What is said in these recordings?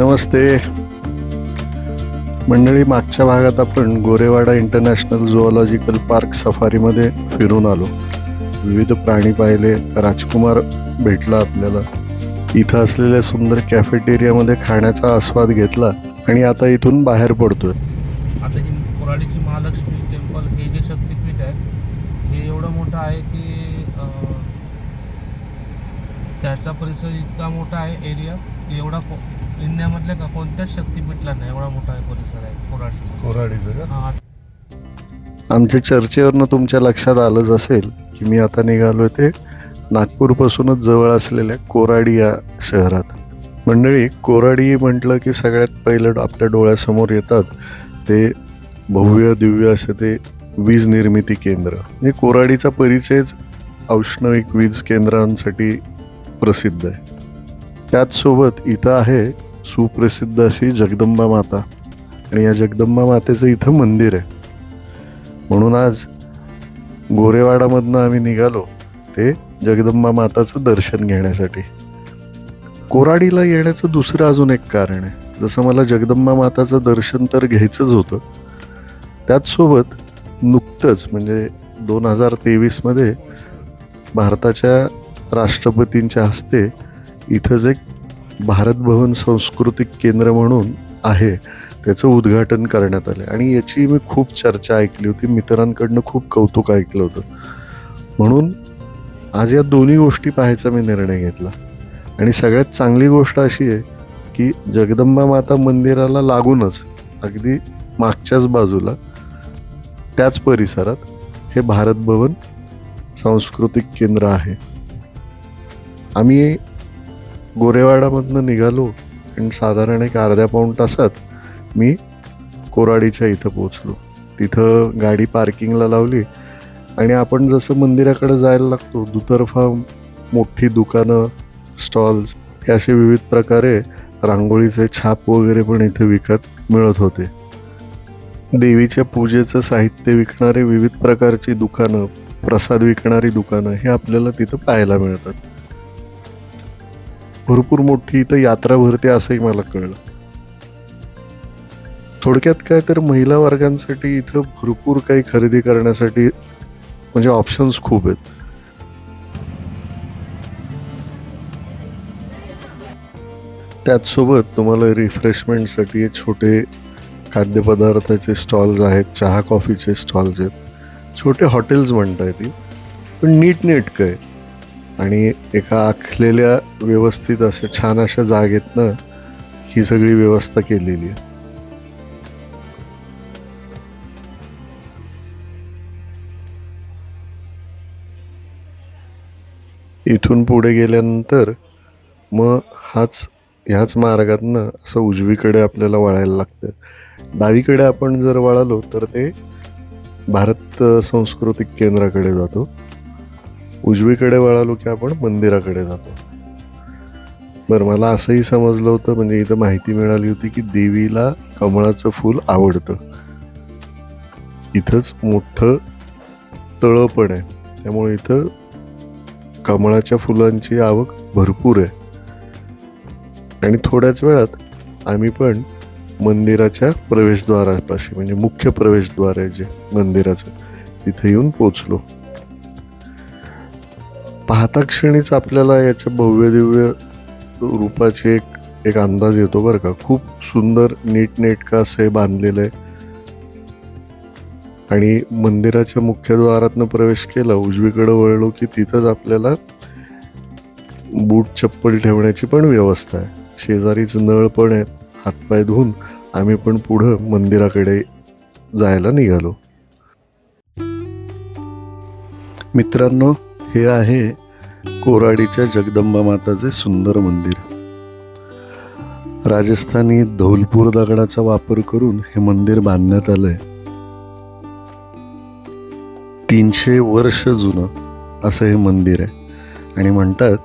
नमस्ते. मंडळी मागच्या भागात आपण गोरेवाडा इंटरनॅशनल झुऑलॉजिकल पार्क सफारीमध्ये फिरून आलो. विविध प्राणी पाहिले. राजकुमार भेटला आपल्याला. इथं असलेल्या सुंदर कॅफेटेरियामध्ये खाण्याचा आस्वाद घेतला आणि आता इथून बाहेर पडतोय. आता ही कोराडीची महालक्ष्मी टेम्पल हे जे शक्तीपीठ आहे हे एवढं मोठं आहे की त्याचा परिसर इतका मोठा आहे एरिया एवढा इंडियामधल्या का कोणत्याच शक्तिपीठला नाही. एवढा मोठा परिसर आहे. कोराडीचा. कोराडीचं हा. आमच्या चर्चेवरनं तुमच्या लक्षात आलंच असेल की मी आता निघालोय ते नागपूरपासूनच जवळ असलेल्या कोराडी या शहरात. मंडळी कोराडी म्हटलं की सगळ्यात पहिलं आपल्या डोळ्यासमोर येतात ते भव्य दिव्य असे ते वीज निर्मिती केंद्र. म्हणजे कोराडीचा परिचयच औष्णविक वीज केंद्रांसाठी प्रसिद्ध आहे. त्याचसोबत इथं आहे सुप्रसिद्ध अशी जगदंबा माता. आणि या जगदंबा मातेचं इथं मंदिर आहे. म्हणून आज गोरेवाडामधनं आम्ही निघालो ते जगदंबा माताचं दर्शन घेण्यासाठी. कोराडीला येण्याचं दुसरं अजून एक कारण आहे. जसं मला जगदंबा माताचं दर्शन तर घ्यायचंच होतं. त्याचसोबत नुकतंच म्हणजे दोन हजार तेवीसमध्ये भारताच्या राष्ट्रपतींच्या हस्ते इथंच एक भारत भवन सांस्कृतिक केंद्र म्हणून आहे त्याचं उद्घाटन करण्यात आलं आणि याची मी खूप चर्चा ऐकली होती मित्रांकडनं खूप कौतुक ऐकलं होतं. म्हणून आज या दोन्ही गोष्टी पाहायचा मी निर्णय घेतला. आणि सगळ्यात चांगली गोष्ट अशी आहे की जगदंबा माता मंदिराला लागूनच अगदी मागच्याच बाजूला त्याच परिसरात हे भारत भवन सांस्कृतिक केंद्र आहे. आम्ही गोरेवाडामधनं निघालो आणि साधारण एक अर्ध्या पाऊण तासात मी कोराडीच्या इथं पोचलो तिथं गाडी पार्किंगला लावली आणि आपण जसं मंदिराकडे जायला लागतो दुतर्फा मोठी दुकानं स्टॉल्स हे असे विविध प्रकारे रांगोळीचे छाप वगैरे पण इथे विकत मिळत होते. देवीच्या पूजेचं साहित्य विकणारे विविध प्रकारची दुकानं प्रसाद विकणारी दुकानं हे आपल्याला तिथं पाहायला मिळतात. भरपूर मोठी इथं यात्रा भरते असंही मला कळलं. थोडक्यात काय तर महिला वर्गांसाठी इथं भरपूर काही खरेदी करण्यासाठी म्हणजे ऑप्शन्स खूप आहेत. त्याचसोबत तुम्हाला रिफ्रेशमेंटसाठी छोटे खाद्यपदार्थाचे स्टॉल्स आहेत चहा कॉफीचे स्टॉल्स आहेत. छोटे हॉटेल्स म्हणता येतील पण नीटनेटकं आहे. आणि एका आखलेल्या व्यवस्थित अशा छान अशा जागेतनं ही सगळी व्यवस्था केलेली आहे. इथून पुढे गेल्यानंतर मग हाच ह्याच मार्गातनं असं उजवीकडे आपल्याला वळायला लागतं. डावीकडे आपण जर वळालो तर ते भारत सांस्कृतिक केंद्राकडे जातो. उजवीकडे वळालो की आपण मंदिराकडे जातो. बरं मला असंही समजलं होतं म्हणजे इथं माहिती मिळाली होती की देवीला कमळाचं फूल आवडतं. इथंच मोठं तळं पण आहे. त्यामुळे इथं कमळाच्या फुलांची आवक भरपूर आहे. आणि थोड्याच वेळात आम्ही पण मंदिराच्या प्रवेशद्वारापाशी म्हणजे मुख्य प्रवेशद्वार आहे जे मंदिराचं तिथे येऊन पोचलो. पाहता क्षणीच आपल्याला याच्या भव्य दिव्य रूपाचे एक एक अंदाज येतो बरं का. खूप सुंदर नीटनेटकं असं हे बांधलेलं आहे. आणि मंदिराच्या मुख्यद्वारातनं प्रवेश केला उजवीकडे वळलो की तिथंच आपल्याला बूट चप्पल ठेवण्याची पण व्यवस्था आहे. शेजारीच नळ पण आहेत हातपाय धुवून आम्ही पण पुढं मंदिराकडे जायला निघालो. मित्रांनो हे आहे कोराडीच्या जगदंबा माताचे सुंदर मंदिर. राजस्थानी धौलपूर दगडाचा वापर करून हे मंदिर बांधण्यात आलंय. तीनशे वर्ष जुनं असं हे मंदिर आहे. आणि म्हणतात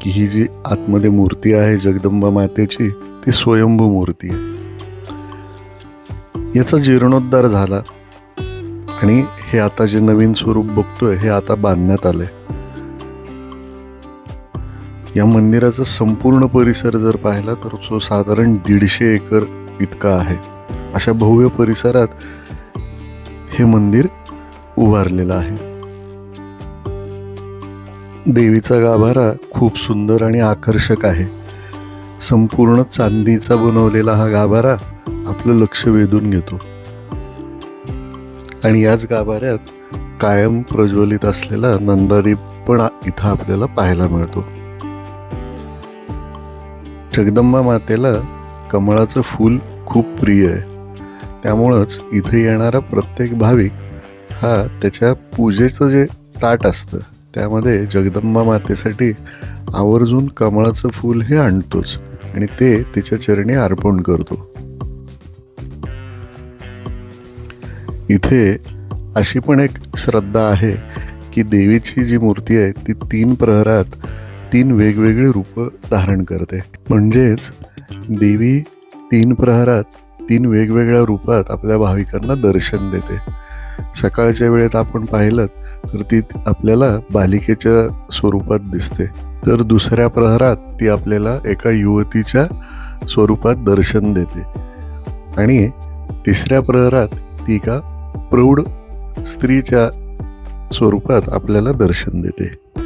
की ही जी आतमध्ये मूर्ती आहे जगदंबा मातेची ती स्वयंभू मूर्ती आहे. याचा जीर्णोद्धार झाला. आणि हे आता जे नवीन स्वरूप बघतोय हे आता बांधण्यात आलंय. या मंदिराचा संपूर्ण परिसर जर पाहिला तर तो साधारण दीडशे एकर इतका आहे. अशा भव्य परिसरात हे मंदिर उभारलेलं आहे. देवीचा गाभारा खूप सुंदर आणि आकर्षक आहे. संपूर्ण चांदीचा बनवलेला हा गाभारा आपलं लक्ष वेधून घेतो. आणि याच गाभाऱ्यात कायम प्रज्वलित असलेला नंदादीप पण इथं आपल्याला पाहायला मिळतो. जगदंबा मातेला कमळाचं फूल खूप प्रिय आहे. त्यामुळंच इथे येणारा प्रत्येक भाविक हा त्याच्या पूजेचं जे ताट असतं त्यामध्ये जगदंबा मातेसाठी आवर्जून कमळाचं फूल हे आणतोच आणि ते तिच्या चरणी अर्पण करतो. इथे अशी पण एक श्रद्धा आहे की देवीची जी मूर्ती आहे ती तीन प्रहरात तीन वेगवेगळी रूपं धारण करते. म्हणजेच देवी तीन प्रहरात तीन वेगवेगळ्या रूपात आपल्या भाविकांना दर्शन देते. सकाळच्या वेळेत आपण पाहिलं तर ती आपल्याला बालिकेच्या स्वरूपात दिसते. तर दुसऱ्या प्रहरात ती आपल्याला एका युवतीच्या स्वरूपात दर्शन देते. आणि तिसऱ्या प्रहरात ती एका प्रौढ स्त्रीच्या स्वरूपात आपल्याला दर्शन देते.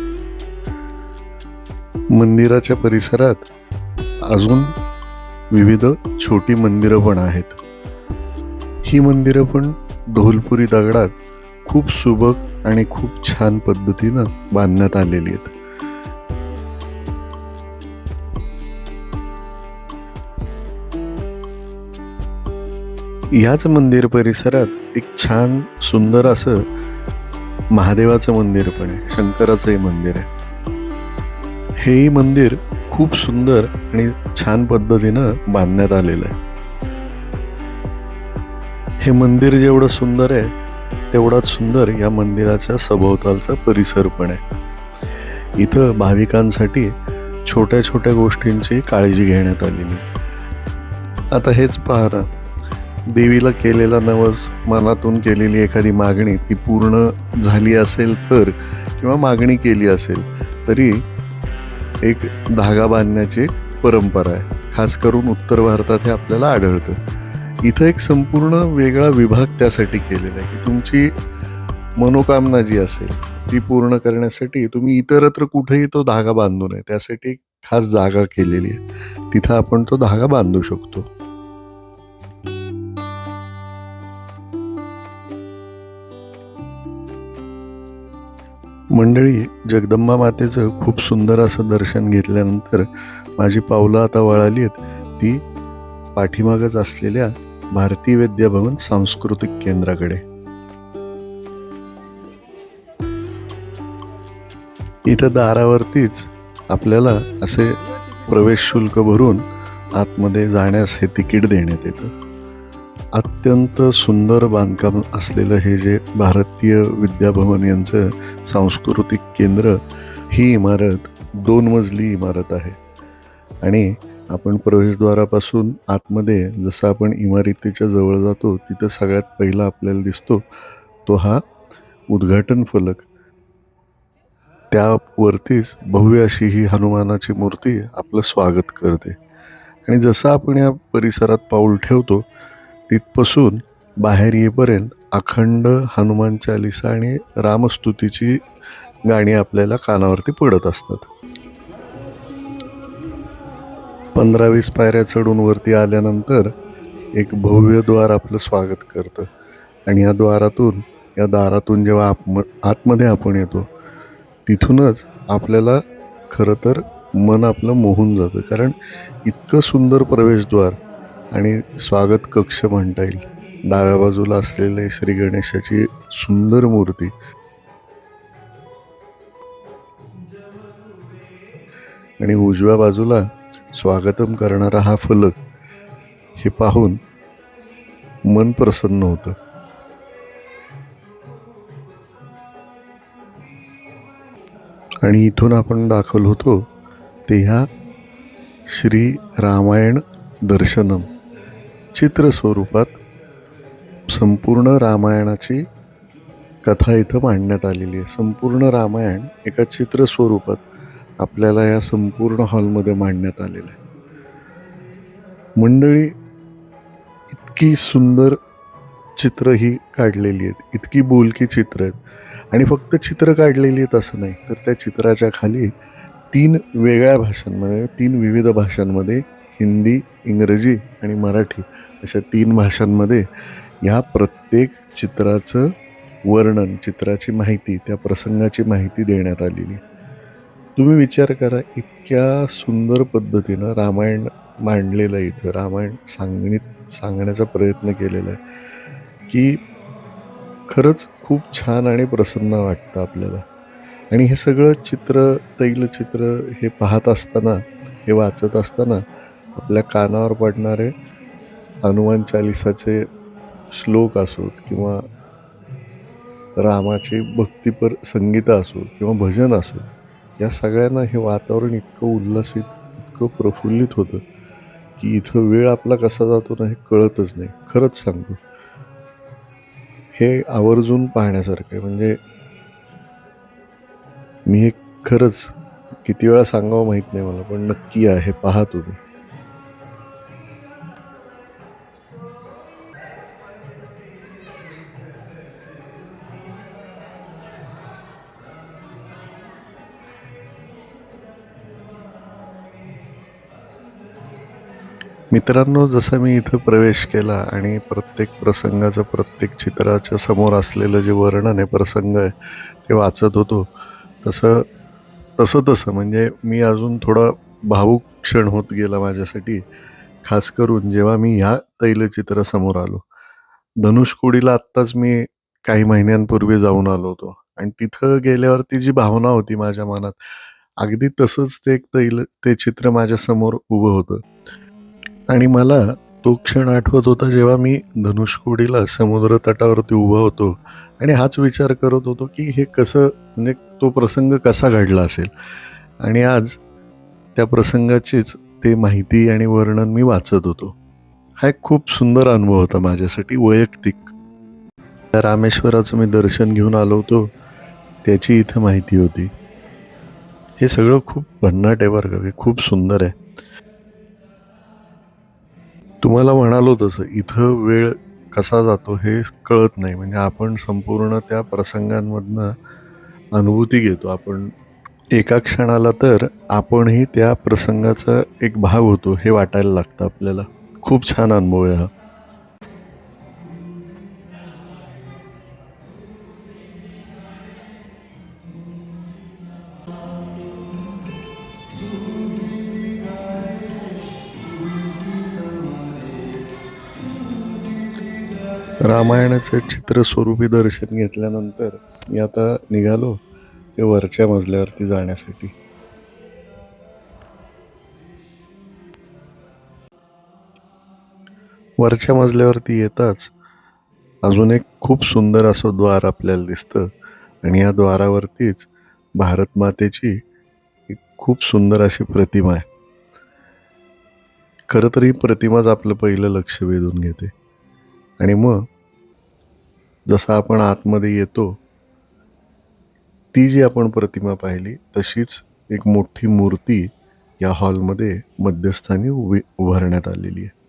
मंदिराच्या परिसरात अजून विविध छोटी मंदिरं पण आहेत. ही मंदिरं पण ढोलपुरी दगडात खूप सुबक आणि खूप छान पद्धतीनं बांधण्यात आलेली आहेत. याच मंदिर परिसरात एक छान सुंदर असं महादेवाचं मंदिर पण आहे शंकराचंही मंदिर आहे. हेही मंदिर खूप सुंदर आणि छान पद्धतीनं बांधण्यात आलेलं आहे. हे मंदिर जेवढं सुंदर आहे तेवढाच सुंदर या मंदिराच्या सभोवतालचा परिसर पण आहे. इथं भाविकांसाठी छोट्या छोट्या गोष्टींची काळजी घेण्यात आलेली आता हेच पाहणं देवीला केलेला नवस मनातून केलेली एखादी मागणी ती पूर्ण झाली असेल तर किंवा मागणी केली असेल तरी एक धागा बांधण्याची एक परंपरा आहे. खास करून उत्तर भारतात हे आपल्याला आढळतं. इथं एक संपूर्ण वेगळा विभाग त्यासाठी केलेला आहे की तुमची मनोकामना जी असेल ती पूर्ण करण्यासाठी तुम्ही इतरत्र कुठेही तो धागा बांधू नये. त्यासाठी एक खास जागा केलेली आहे. तिथं आपण तो धागा बांधू शकतो. मंडळी जगदंबा मातेचं खूप सुंदर असं दर्शन घेतल्यानंतर माझी पावलं आता वळाली आहेत. ती पाठीमागच असलेल्या भारतीय विद्याभवन सांस्कृतिक केंद्राकडे. इथं दारावरतीच आपल्याला असे प्रवेश शुल्क भरून आतमध्ये जाण्यास हे तिकीट देण्यात येतं. अत्यंत सुंदर बांधकाम असलेलं हे जे भारतीय विद्याभवन यांचं सांस्कृतिक केंद्र ही इमारत दोन मजली इमारत आहे. आणि आपण प्रवेशद्वारापासून आतमध्ये जसं आपण इमारतीच्या जवळ जातो तिथं सगळ्यात पहिला आपल्याला दिसतो तो हा उद्घाटन फलक. त्यावरतीच भव्य अशी ही हनुमानाची मूर्ती आपलं स्वागत करते. आणि जसं आपण या परिसरात पाऊल ठेवतो तिथपासून बाहेर येईपर्यंत अखंड हनुमान चालिसा आणि रामस्तुतीची गाणी आपल्याला कानावरती पडत असतात. पंधरा वीस पायऱ्या चढून वरती आल्यानंतर एक भव्य द्वार आपलं स्वागत करतं. आणि या द्वारातून या दारातून जेव्हा आत्म आतमध्ये आपण येतो तिथूनच आपल्याला खरं तर मन आपलं मोहून जातं. कारण इतकं सुंदर प्रवेशद्वार आणि स्वागत कक्ष म्हणता येईल. डाव्या बाजूला असलेले श्री गणेशाची सुंदर मूर्ती. आणि उजव्या बाजूला स्वागतम करणारा हा फलक हे पाहून मन प्रसन्न होतं. आणि इथून आपण दाखल होतो ते ह्या श्री रामायण दर्शनम. चित्र स्वरूपात संपूर्ण रामायणाची कथा इथं मांडण्यात आलेली आहे. संपूर्ण रामायण एका चित्र स्वरूपात आपल्याला या संपूर्ण हॉलमध्ये मांडण्यात आलेलं आहे. मंडळी इतकी सुंदर चित्र ही काढलेली आहेत. इतकी बोलकी चित्र आहेत. आणि फक्त चित्र काढलेली आहेत असं नाही तर त्या चित्राच्या खाली तीन वेगळ्या भाषांमध्ये तीन विविध भाषांमध्ये हिंदी इंग्रजी आणि मराठी अशा तीन भाषांमध्ये ह्या प्रत्येक चित्राचं वर्णन चित्राची माहिती त्या प्रसंगाची माहिती देण्यात आलेली. तुम्ही विचार करा इतक्या सुंदर पद्धतीनं रामायण मांडलेलं आहे इथं. रामायण सांगणीत सांगण्याचा प्रयत्न केलेला आहे की खरंच खूप छान आणि प्रसन्न वाटतं आपल्याला. आणि हे सगळं चित्र तैलचित्र हे पाहत असताना हे वाचत असताना आपल्या कानावर पडणारे हनुमान चालिसाचे श्लोक असोत किंवा रामाचे भक्तिपर संगीत असो किंवा भजन असो या सगळ्यांना हे वातावरण इतकं उल्लसित इतकं प्रफुल्लित होतं की इथं वेळ आपला कसा जातो ना हे कळतच नाही. खरंच सांगतो हे आवर्जून पाहण्यासारखं आहे. म्हणजे मी हे खरंच किती वेळा सांगावं माहीत नाही मला पण नक्की आहे पहा तुम्ही. मित्रांनो जसं मी इथं प्रवेश केला आणि प्रत्येक प्रसंगाचं प्रत्येक चित्राच्या समोर असलेलं जे वर्णन आहे प्रसंग आहे ते वाचत होतो. तसं तसं तसं म्हणजे मी अजून थोडा भावूक क्षण होत गेला माझ्यासाठी. खास करून जेव्हा मी ह्या तैलचित्रासमोर आलो. धनुषकोडीला आत्ताच मी काही महिन्यांपूर्वी जाऊन आलो होतो. आणि तिथं गेल्यावरती जी भावना होती माझ्या मनात अगदी तसंच ते एक तैल ते चित्र माझ्यासमोर उभं होतं. आणि मला तो क्षण आठवत होता जेव्हा मी धनुषकोडीला समुद्र तटावरती उभा होतो आणि हाच विचार करत होतो की हे कसं म्हणजे तो प्रसंग कसा घडला असेल. आणि आज त्या प्रसंगाचीच ते माहिती आणि वर्णन मी वाचत होतो. हा एक खूप सुंदर अनुभव होता माझ्यासाठी वैयक्तिक. त्या रामेश्वराचं मी दर्शन घेऊन आलो होतो त्याची इथं माहिती होती. हे सगळं खूप भन्नाट आहे बरं का खूप सुंदर आहे. तुम्हाला म्हणालो तसं इथं वेळ कसा जातो हे कळत नाही. म्हणजे आपण संपूर्ण त्या प्रसंगांमधनं अनुभूती घेतो. आपण एका क्षणाला तर आपणही त्या प्रसंगाचा एक भाग होतो हे वाटायला लागतं आपल्याला. खूप छान अनुभव आहे हा. रामायणाचं चित्रस्वरूपी दर्शन घेतल्यानंतर मी आता निघालो ते वरच्या मजल्यावरती जाण्यासाठी. वरच्या मजल्यावरती येताच अजून एक खूप सुंदर असं द्वार आपल्याला दिसतं आणि या द्वारावरतीच भारत मातेची एक खूप सुंदर अशी प्रतिमा आहे. खरं तर ही प्रतिमाच आपलं पहिलं लक्ष वेधून घेते. आणि मग जसा आपण आतमध्ये येतो ती जी आपण प्रतिमा पाहिली तशीच एक मोठी मूर्ती या हॉलमध्ये मध्यस्थानी उभी उभारण्यात आलेली आहे.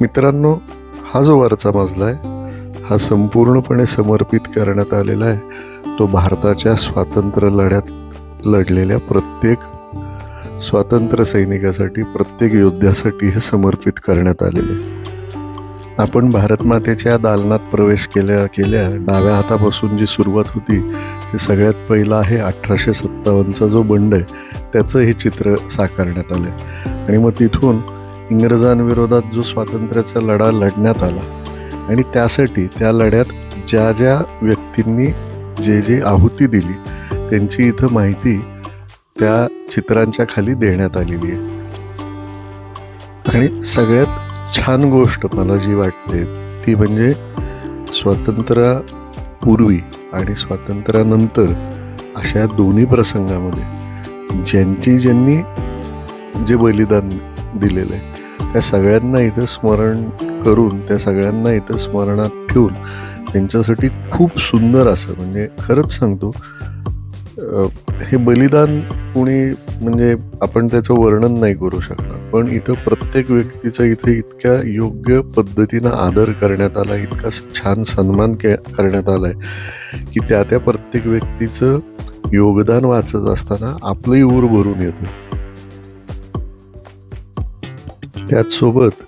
मित्रांनो हा जो वरचा मजला आहे हा संपूर्णपणे समर्पित करण्यात आलेला आहे. तो भारताच्या स्वातंत्र्य लढ्यात लढलेल्या प्रत्येक स्वातंत्र्य सैनिकासाठी प्रत्येक योद्ध्यासाठी हे समर्पित करण्यात आलेले आपण भारतमातेच्या दालनात प्रवेश केल्या केल्या डाव्या हातापासून जी सुरुवात होती ते सगळ्यात पहिलं आहे अठराशे सत्तावन्नचा जो बंड आहे त्याचं हे चित्र साकारण्यात आलं आणि मग तिथून इंग्रजांविरोधात जो स्वातंत्र्याचा लढा लढण्यात आला आणि त्यासाठी त्या लढ्यात ज्या ज्या व्यक्तींनी जे जे आहुती दिली त्यांची इथं माहिती त्या चित्रांच्या खाली देण्यात आलेली आहे. आणि सगळ्यात छान गोष्ट मला जी वाटते ती म्हणजे स्वातंत्र्यापूर्वी आणि स्वातंत्र्यानंतर अशा दोन्ही प्रसंगामध्ये ज्यांची ज्यांनी जे बलिदान दिलेलं आहे त्या सगळ्यांना इथं स्मरण करून त्या सगळ्यांना इथं स्मरणात ठेवून त्यांच्यासाठी खूप सुंदर असं म्हणजे खरंच सांगतो हे बलिदान कुणी म्हणजे आपण त्याचं वर्णन नाही करू शकणार. पण इथं प्रत्येक व्यक्तीचा इथे इतक्या योग्य पद्धतीनं आदर करण्यात आला इतका छान सन्मान के करण्यात आलाय की त्या त्या प्रत्येक व्यक्तीचं योगदान वाचत असताना आपलंही ऊर भरून येतं. त्याचसोबत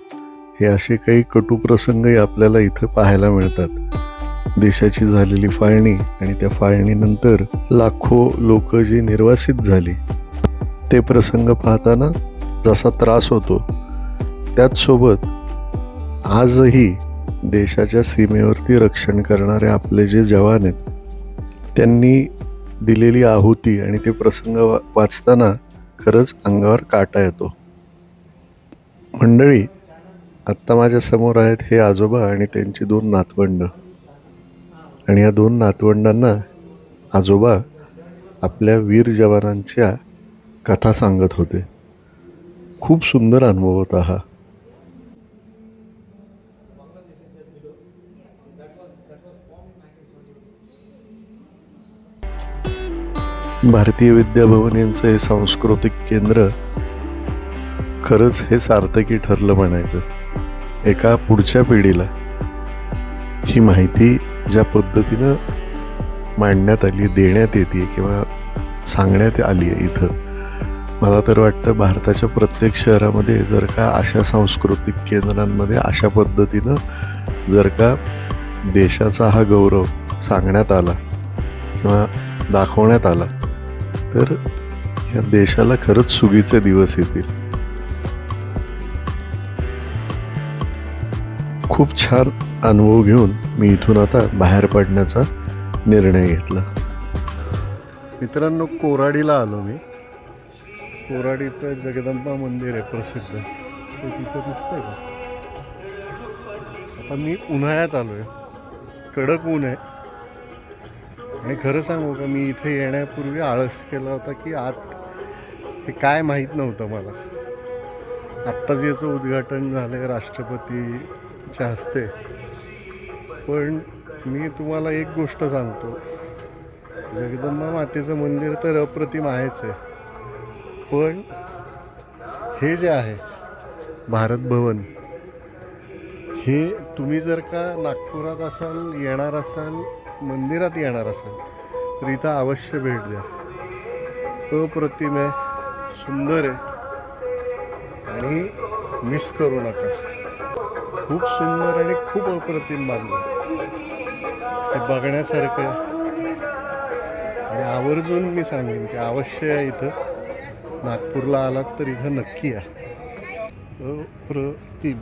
हे असे काही कटुप्रसंगही आपल्याला इथं पाहायला मिळतात. देशाची झालेली फाळणी आणि त्या फाळणीनंतर लाखो लोक जी निर्वासित झाली ते प्रसंग पाहताना जसा त्रास होतो त्याचसोबत आजही देशाच्या सीमेवरती रक्षण करणारे आपले जे जवान आहेत त्यांनी दिलेली आहुती आणि ते प्रसंग वा- वाचताना खरंच अंगावर काटा येतो. मंडळी आत्ता माझ्यासमोर आहेत हे आजोबा आणि त्यांची दोन नातवंड. आणि या दोन नातवंडांना आजोबा आपल्या वीर जवानांच्या कथा सांगत होते. खूप सुंदर अनुभव होता हा. भारतीय विद्याभवन यांचं हे सांस्कृतिक केंद्र खरंच हे सार्थकी ठरलं म्हणायचं. एका पुढच्या पिढीला ही माहिती ज्या पद्धतीनं मांडण्यात आली देण्यात येते किंवा सांगण्यात आली आहे इथं मला तर वाटतं भारताच्या प्रत्येक शहरामध्ये जर का अशा सांस्कृतिक केंद्रांमध्ये अशा पद्धतीनं जर का देशाचा हा गौरव सांगण्यात आला किंवा दाखवण्यात आला तर या देशाला खरंच सुगीचे दिवस येतील. खूप छान अनुभव घेऊन मी इथून आता बाहेर पडण्याचा निर्णय घेतला. मित्रांनो कोराडीला आलो मी. कोराडीचं जगदंबा मंदिर आहे प्रसिद्ध. ते तिथं दिसतंय का? आता मी उन्हाळ्यात आलो आहे कडक ऊन आहे. आणि खरं सांगू का मी इथे येण्यापूर्वी आळस केला होता की आत हे काय माहीत नव्हतं मला. आत्ताच याचं उद्घाटन झालं आहे राष्ट्रपती राष्ट्रपतीच्या हस्ते पण मी तुम्हाला एक गोष्ट सांगतो. जगदंबा मातेचं मंदिर तर अप्रतिम आहेच आहे. पण हे जे आहे भारत भवन हे तुम्ही जर का नागपुरात असाल येणार असाल मंदिरात येणार असाल तर इथं अवश्य भेट द्या. अप्रतिम आहे सुंदर आहे. आणि मिस करू नका. खूप सुंदर आणि खूप अप्रतिम बांधलं हे बघण्यासारखं. आणि आवर्जून मी सांगेन की अवश्य या इथं नागपूरला आलात तर इथं नक्की या. अप्रतिम.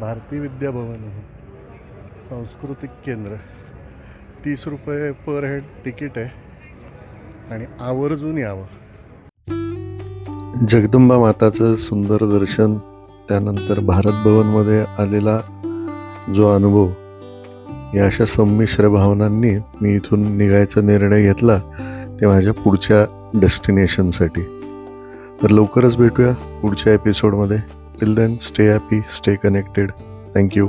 भारतीय विद्याभवन आहे. सांस्कृतिक केंद्र. तीस रुपये पर हेड तिकीट आहे. आणि आवर्जून यावं. जगदंबा माताचं सुंदर दर्शन त्यानंतर भारत भवनमध्ये आलेला जो अनुभव या अशा संमिश्र भावनांनी मी इथून निघायचा निर्णय घेतला ते माझ्या पुढच्या डेस्टिनेशनसाठी. तर लवकरच भेटूया पुढच्या एपिसोडमध्ये. Till then stay happy stay connected thank you